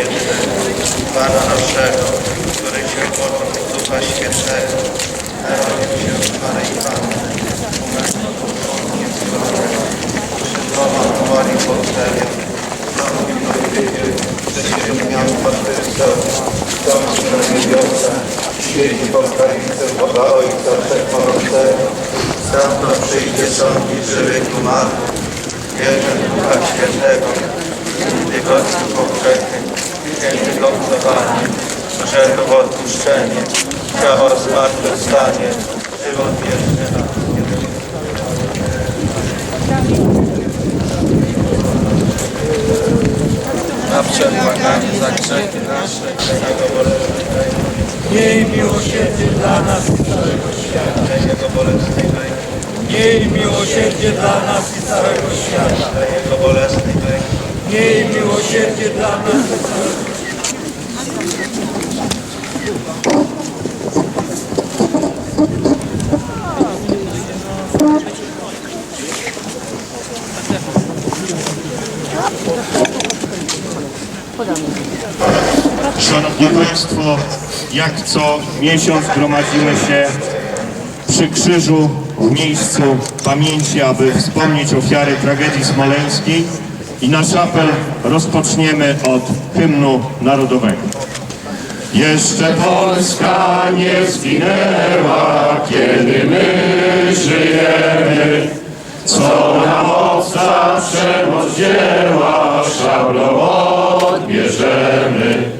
Jedynego, Pana naszego, który się począł z Ducha Świętego, narodził się z Maryi Panny, umęczał pod Piłatem, krzyżował po Marii Podstępie, znowu do chwili, trzeciego dnia zmartwychwstał, dom Sprawiedliwca, świeci po prawicę Boga Ojca Wszechmogącego, stamtąd przyjdzie sądzić żywych i umarłych, wierzę w Ducha Świętego, Jego powszechny, świętego obcowanie, grzechów odpuszczenie, ciało zmartwychwstanie, żywot wieczny na na przebłaganie za grzechy nasze, Jego bolesnej Miej miłosierdzie dla nas i całego świata. Jego bolesnej Miej miłosierdzie dla nas i całego świata. Jego bolesnej Miej miłosierdzie dla nas i całego Szanowni Państwo, jak co miesiąc gromadzimy się przy krzyżu w miejscu pamięci, aby wspomnieć ofiary tragedii smoleńskiej i nasz apel rozpoczniemy od hymnu narodowego. Jeszcze Polska nie zginęła, kiedy my żyjemy, co na moc za przemoc dzieła szablą odbierzemy.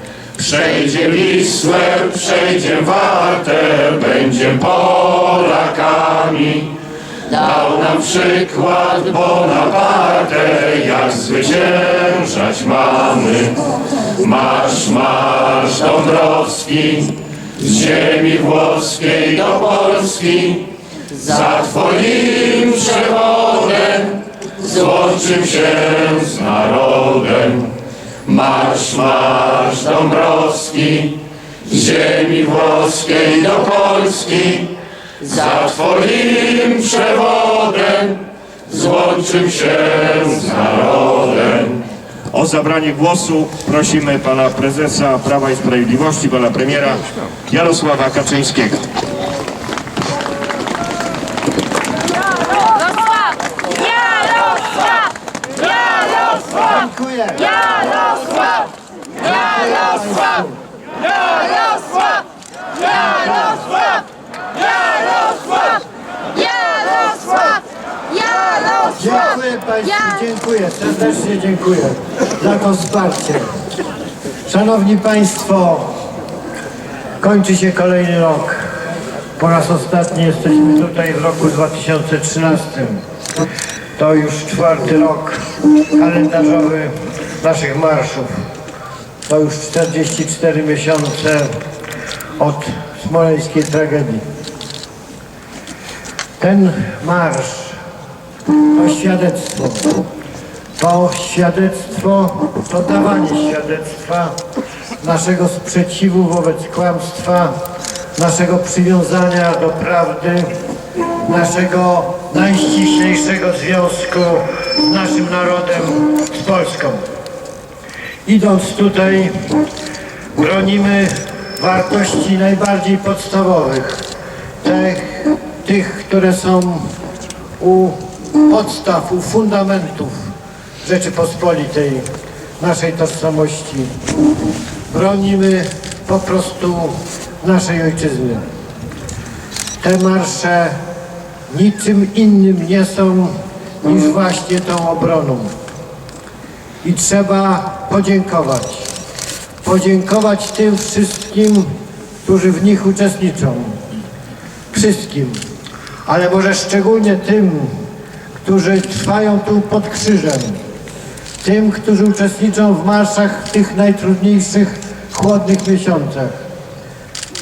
Przejdzie Wisłę, przejdzie Wartę, będziem Polakami. Dał nam przykład Bonaparte, jak zwyciężać mamy. Marsz, marsz Dąbrowski, z ziemi włoskiej do Polski, za Twoim przewodem złączył się z narodem. Marsz, marsz Dąbrowski, z ziemi włoskiej do Polski, za Twoim przewodem złączył się z narodem. O zabranie głosu prosimy pana prezesa Prawa i Sprawiedliwości, pana premiera Jarosława Kaczyńskiego. Jarosław! Jarosław! Jarosław! Dziękuję. Jarosław! Jarosław! Jarosław! Jarosław! Jarosław! Jarosław! Jarosław! Dziękuję Państwu, dziękuję, serdecznie dziękuję za to wsparcie. Szanowni Państwo, kończy się kolejny rok. Po raz ostatni jesteśmy tutaj w roku 2013. To już czwarty rok kalendarzowy naszych marszów. To już 44 miesiące od smoleńskiej tragedii. Ten marsz to świadectwo. To świadectwo, to dawanie świadectwa naszego sprzeciwu wobec kłamstwa, naszego przywiązania do prawdy, naszego najściślejszego związku z naszym narodem, z Polską. Idąc tutaj, bronimy wartości najbardziej podstawowych, tych, tych które są u podstaw, u fundamentów Rzeczypospolitej, naszej tożsamości. Bronimy po prostu naszej ojczyzny. Te marsze niczym innym nie są niż właśnie tą obroną. I trzeba podziękować. Podziękować tym wszystkim, którzy w nich uczestniczą. Wszystkim. Ale może szczególnie tym, którzy trwają tu pod krzyżem. Tym, którzy uczestniczą w marszach w tych najtrudniejszych, chłodnych miesiącach.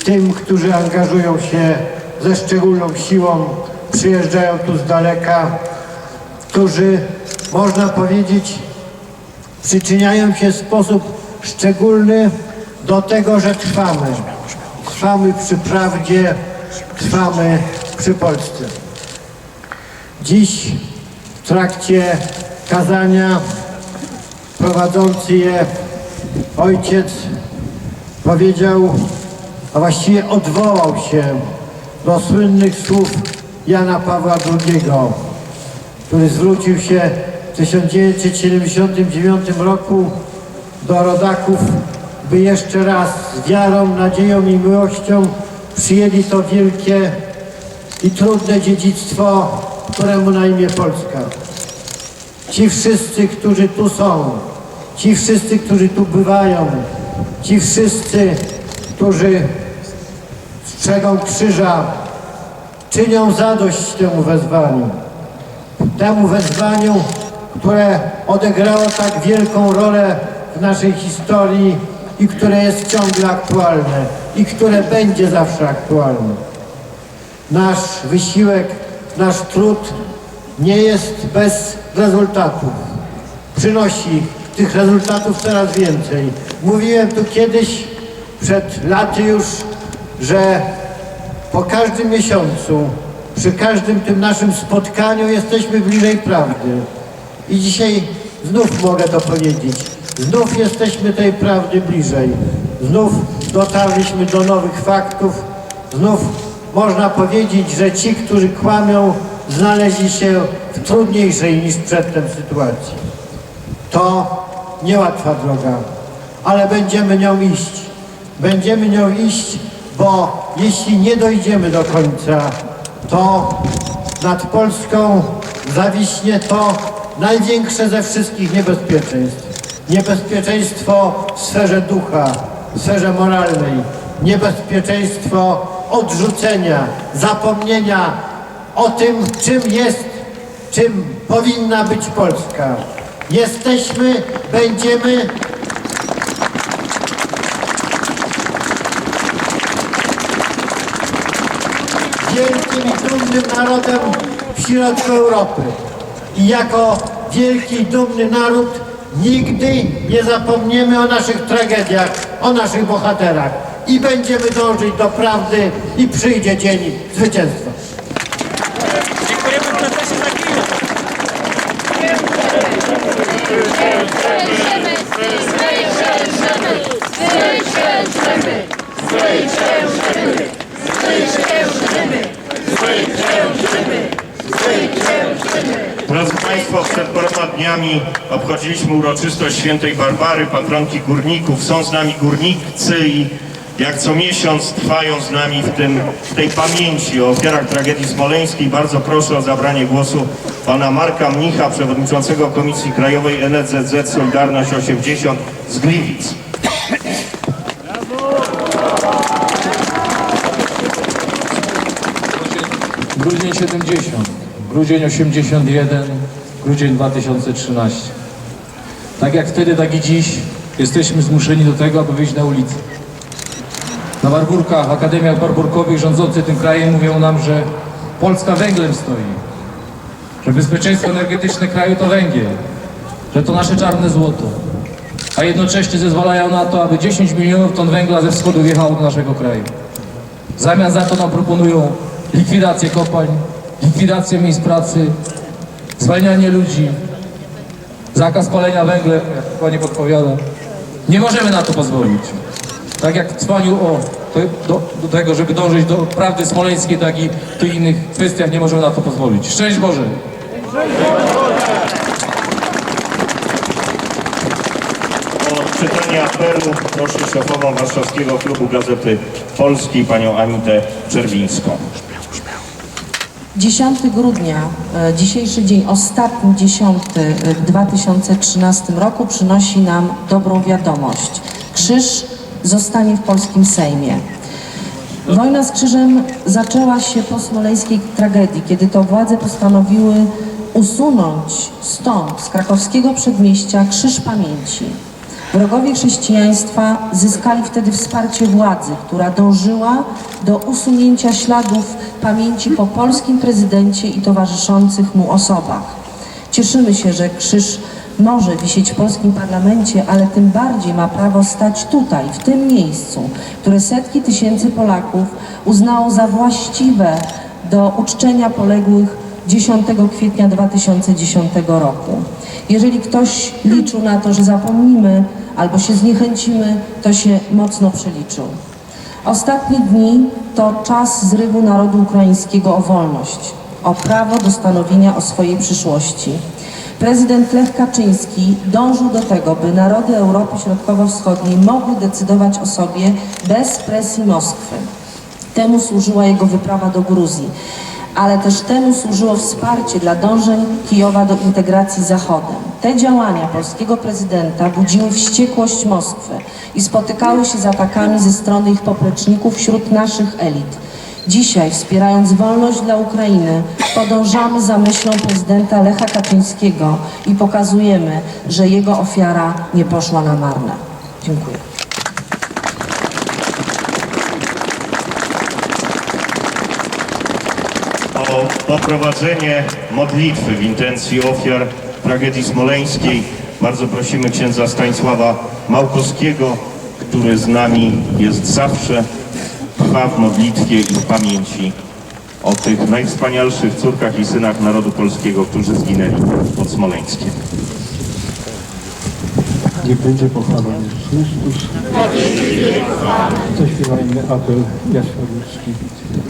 Tym, którzy angażują się ze szczególną siłą, przyjeżdżają tu z daleka, którzy, można powiedzieć, przyczyniają się w sposób szczególny do tego, że trwamy. Trwamy przy prawdzie, trwamy przy Polsce. Dziś w trakcie kazania prowadzący je ojciec powiedział, a właściwie odwołał się do słynnych słów Jana Pawła II, który zwrócił się 1979 roku do rodaków, by jeszcze raz z wiarą, nadzieją i miłością przyjęli to wielkie i trudne dziedzictwo, któremu na imię Polska. Ci wszyscy, którzy tu są, ci wszyscy, którzy tu bywają, ci wszyscy, którzy strzegą krzyża, czynią zadość temu wezwaniu. Temu wezwaniu, które odegrało tak wielką rolę w naszej historii i które jest ciągle aktualne i które będzie zawsze aktualne. Nasz wysiłek, nasz trud nie jest bez rezultatów. Przynosi tych rezultatów coraz więcej. Mówiłem tu kiedyś, przed laty już, że po każdym miesiącu, przy każdym tym naszym spotkaniu jesteśmy bliżej prawdy. I dzisiaj znów mogę to powiedzieć. Znów jesteśmy tej prawdy bliżej. Znów dotarliśmy do nowych faktów. Znów można powiedzieć, że ci, którzy kłamią, znaleźli się w trudniejszej niż przedtem sytuacji. To niełatwa droga, ale będziemy nią iść. Będziemy nią iść, bo jeśli nie dojdziemy do końca, to nad Polską zawiśnie to największe ze wszystkich niebezpieczeństw. Niebezpieczeństwo w sferze ducha, w sferze moralnej. Niebezpieczeństwo odrzucenia, zapomnienia o tym, czym jest, czym powinna być Polska. Jesteśmy, będziemy wielkim i dumnym narodem w środku Europy. I jako wielki i dumny naród nigdy nie zapomniemy o naszych tragediach, o naszych bohaterach. I będziemy dążyć do prawdy i przyjdzie dzień zwycięstwa. Dziękujemy prezesie za chwilę. Zwyciężymy! Zwyciężymy! Zwyciężymy! Zwyciężymy! Zwyciężymy! Zwyciężymy! Drodzy Państwo, przed paroma dniami obchodziliśmy uroczystość świętej Barbary, patronki górników. Są z nami górnicy i jak co miesiąc trwają z nami w, tym, w tej pamięci o ofiarach tragedii smoleńskiej. Bardzo proszę o zabranie głosu pana Marka Mnicha, przewodniczącego Komisji Krajowej NZZ Solidarność 80 z Gliwic. Grudzień 70, grudzień 81, grudzień 2013. Tak jak wtedy, tak i dziś jesteśmy zmuszeni do tego, aby wyjść na ulicę. Na barburkach, akademiach barburkowych rządzący tym krajem mówią nam, że Polska węglem stoi, że bezpieczeństwo energetyczne kraju to węgiel, że to nasze czarne złoto. A jednocześnie zezwalają na to, aby 10 milionów ton węgla ze wschodu wjechało do naszego kraju. W zamian za to nam proponują likwidację kopalń, likwidację miejsc pracy, zwalnianie ludzi, zakaz palenia węglem, jak pani podpowiada. Nie możemy na to pozwolić. Tak jak w trwaniu o, do, do tego, żeby dążyć do prawdy smoleńskiej, tak i w tych innych kwestiach nie możemy na to pozwolić. Szczęść Boże! O odczytanie apelu proszę szefową warszawskiego klubu Gazety Polskiej, panią Anitę Czerwińską. 10 grudnia, e, dzisiejszy dzień, ostatni 10 w 2013 roku przynosi nam dobrą wiadomość. Krzyż zostanie w polskim Sejmie. Wojna z krzyżem zaczęła się po smoleńskiej tragedii, kiedy to władze postanowiły usunąć stąd, z krakowskiego przedmieścia, krzyż pamięci. Wrogowie chrześcijaństwa zyskali wtedy wsparcie władzy, która dążyła do usunięcia śladów pamięci po polskim prezydencie i towarzyszących mu osobach. Cieszymy się, że krzyż może wisieć w polskim parlamencie, ale tym bardziej ma prawo stać tutaj, w tym miejscu, które setki tysięcy Polaków uznało za właściwe do uczczenia poległych 10 kwietnia 2010 roku. Jeżeli ktoś liczył na to, że zapomnimy albo się zniechęcimy, to się mocno przeliczył. Ostatnie dni to czas zrywu narodu ukraińskiego o wolność, o prawo do stanowienia o swojej przyszłości. Prezydent Lech Kaczyński dążył do tego, by narody Europy Środkowo-Wschodniej mogły decydować o sobie bez presji Moskwy. Temu służyła jego wyprawa do Gruzji, ale też temu służyło wsparcie dla dążeń Kijowa do integracji z Zachodem. Te działania polskiego prezydenta budziły wściekłość Moskwy i spotykały się z atakami ze strony ich popleczników wśród naszych elit. Dzisiaj, wspierając wolność dla Ukrainy, podążamy za myślą prezydenta Lecha Kaczyńskiego i pokazujemy, że jego ofiara nie poszła na marne. Dziękuję. o poprowadzenie modlitwy w intencji ofiar tragedii smoleńskiej. Bardzo prosimy księdza Stanisława Małkowskiego, który z nami jest zawsze, trwa w modlitwie i w pamięci o tych najwspanialszych córkach i synach narodu polskiego, którzy zginęli pod Smoleńskiem. Niech będzie pochwalony Jezus Chrystus. Zaśpiewajmy apel jasnoludzki.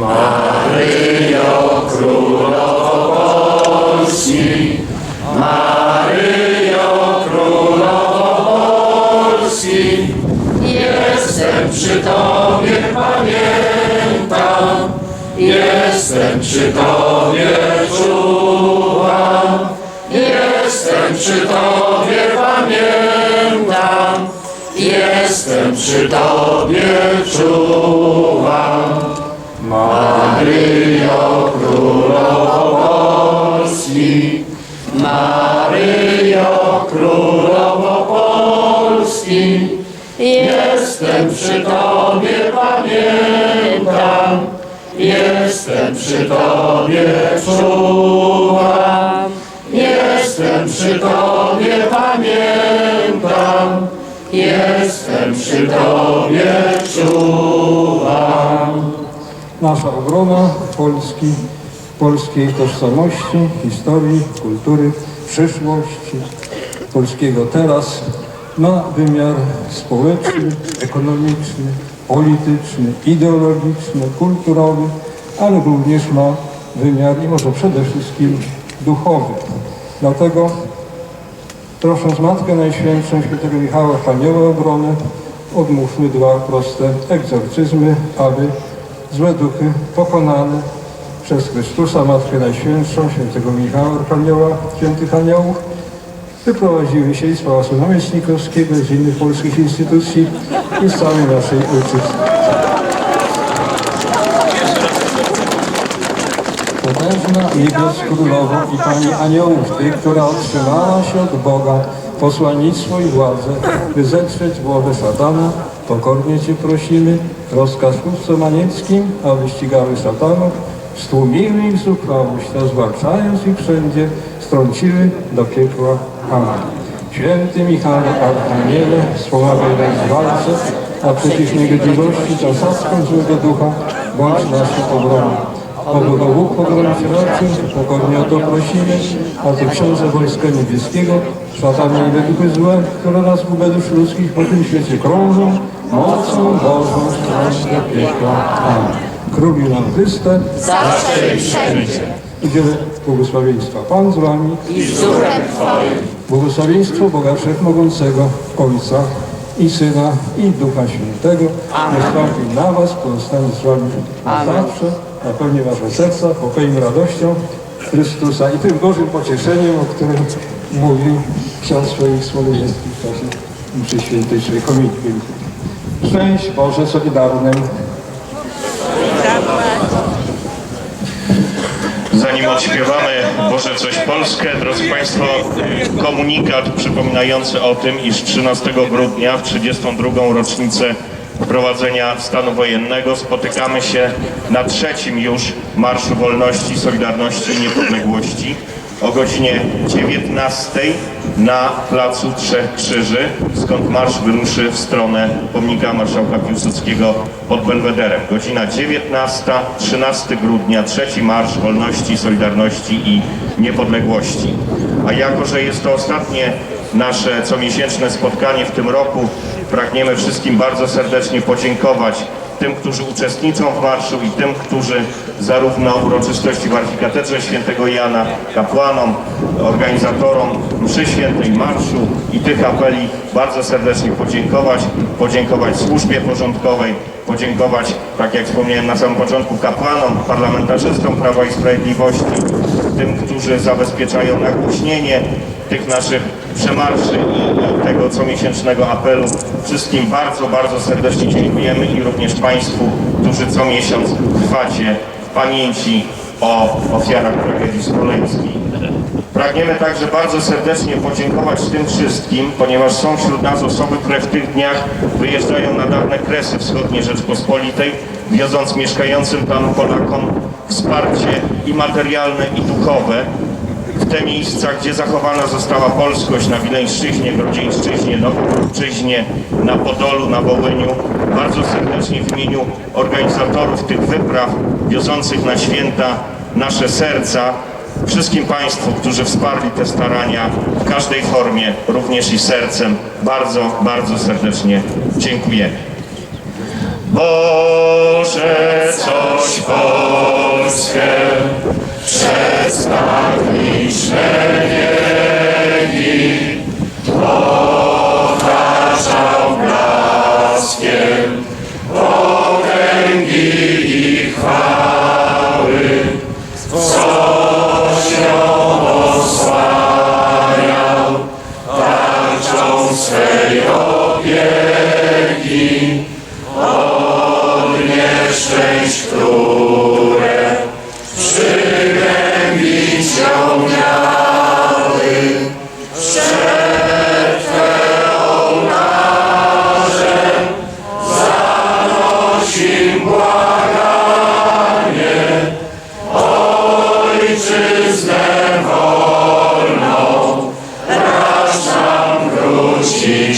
Maryjo Królowo Polski, Maryjo Królowo Polski, jestem przy Tobie, pamiętam, jestem przy Tobie, czuwam, jestem przy Tobie, pamiętam, jestem przy Tobie, czuwam. Maryjo Królowo Polski, Maryjo Królowo Polski, jestem przy Tobie, pamiętam, jestem przy Tobie, czuwam, jestem przy Tobie, pamiętam, jestem przy Tobie, czuwam. Nasza obrona Polski, polskiej tożsamości, historii, kultury, przyszłości, polskiego teraz ma wymiar społeczny, ekonomiczny, polityczny, ideologiczny, kulturowy, ale również ma wymiar i może przede wszystkim duchowy. Dlatego prosząc Matkę Najświętszą Świętego Michała Anioła Obrony, odmówmy dwa proste egzorcyzmy, aby złe duchy pokonane przez Chrystusa, Matkę Najświętszą, Świętego Michała Archanioła, Świętych Aniołów, wyprowadziły się i z Pałacu Namiestnikowskiego, z innych polskich instytucji i z całej naszej ojczyzny. Potężna niebios królowo i Pani Aniołów, Ty, która otrzymała się od Boga posłannictwo i władzę, by zetrzeć głowę szatana, pokornie Cię prosimy, rozkaz chłopcom anielskim, aby ścigały szatanów, stłumiły ich zuchwałość, a zwalczając ich wszędzie, strąciły do piekła. Amen. Święty Michale Archaniele, wspomagaj nas w walce, a przeciw niegodziwości zasadzką złego ducha, bądź naszą obroną. O Boga Bóg pogromić raczy, pokornie o to prosimy, a Ty Księdze Wojska Niebieskiego, szatanie i według złe, które nas w dusz ludzkich po tym świecie krążą, mocą Bożą do piekła. Amen. Królu nam Chryste, Zawsze i wszędzie. udzielę błogosławieństwa. Pan z wami. I z duchem Twoim. Błogosławieństwo Boga Wszechmogącego, Ojca i Syna i Ducha Świętego. Niech stąpi na was, pozostanie z wami na zawsze, napełni wasze serca pokojem, radością Chrystusa i tym Bożym pocieszeniem, o którym mówił ksiądz swoich Smoleńskich w czasie mszy świętej, czyli komitki. Szczęść Boże Solidarnym. Zanim odśpiewamy Boże coś Polskę, drodzy Państwo, komunikat przypominający o tym, iż 13 grudnia w 32. rocznicę wprowadzenia stanu wojennego spotykamy się na trzecim już Marszu Wolności, Solidarności i Niepodległości o godzinie 19 na Placu Trzech Krzyży, skąd marsz wyruszy w stronę pomnika marszałka Piłsudskiego pod Belwederem. Godzina 19, 13 grudnia, trzeci Marsz Wolności, Solidarności i Niepodległości. A jako, że jest to ostatnie nasze comiesięczne spotkanie w tym roku, pragniemy wszystkim bardzo serdecznie podziękować tym, którzy uczestniczą w marszu i tym, którzy zarówno uroczystości w archikatedrze świętego Jana, kapłanom, organizatorom mszy świętej marszu i tych apeli bardzo serdecznie podziękować, podziękować służbie porządkowej, podziękować, tak jak wspomniałem na samym początku, kapłanom, parlamentarzystom Prawa i Sprawiedliwości, tym, którzy zabezpieczają nagłośnienie tych naszych przemarszy i, tego comiesięcznego apelu. Wszystkim bardzo, bardzo serdecznie dziękujemy i również Państwu, którzy co miesiąc trwacie w pamięci o ofiarach tragedii smoleńskiej. Pragniemy także bardzo serdecznie podziękować tym wszystkim, ponieważ są wśród nas osoby, które w tych dniach wyjeżdżają na dawne kresy wschodniej Rzeczpospolitej, wiodąc mieszkającym tam Polakom wsparcie i materialne, i duchowe, w te miejsca, gdzie zachowana została polskość na Wileńszczyźnie, Grodzieńszczyźnie, Nowogórczyźnie, na Podolu, na Wołyniu. Bardzo serdecznie w imieniu organizatorów tych wypraw, wiozących na święta nasze serca, wszystkim Państwu, którzy wsparli te starania w każdej formie, również i sercem, bardzo, bardzo serdecznie dziękujemy. Boże, coś Polskę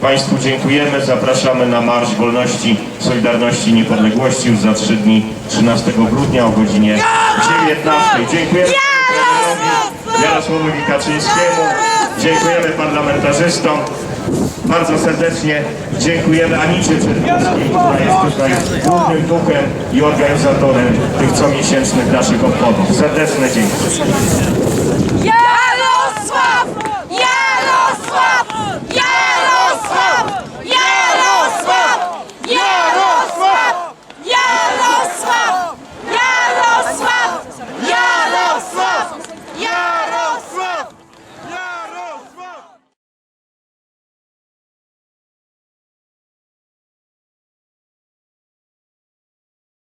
Państwu dziękujemy. Zapraszamy na Marsz Wolności, Solidarności i Niepodległości już za trzy dni, 13 grudnia o godzinie 19. Dziękujemy Jarosławowi Kaczyńskiemu, dziękujemy parlamentarzystom. Bardzo serdecznie dziękujemy Anicie Czerwińskiej, która jest tutaj głównym duchem i organizatorem tych comiesięcznych naszych obchodów. Serdeczne dzięki.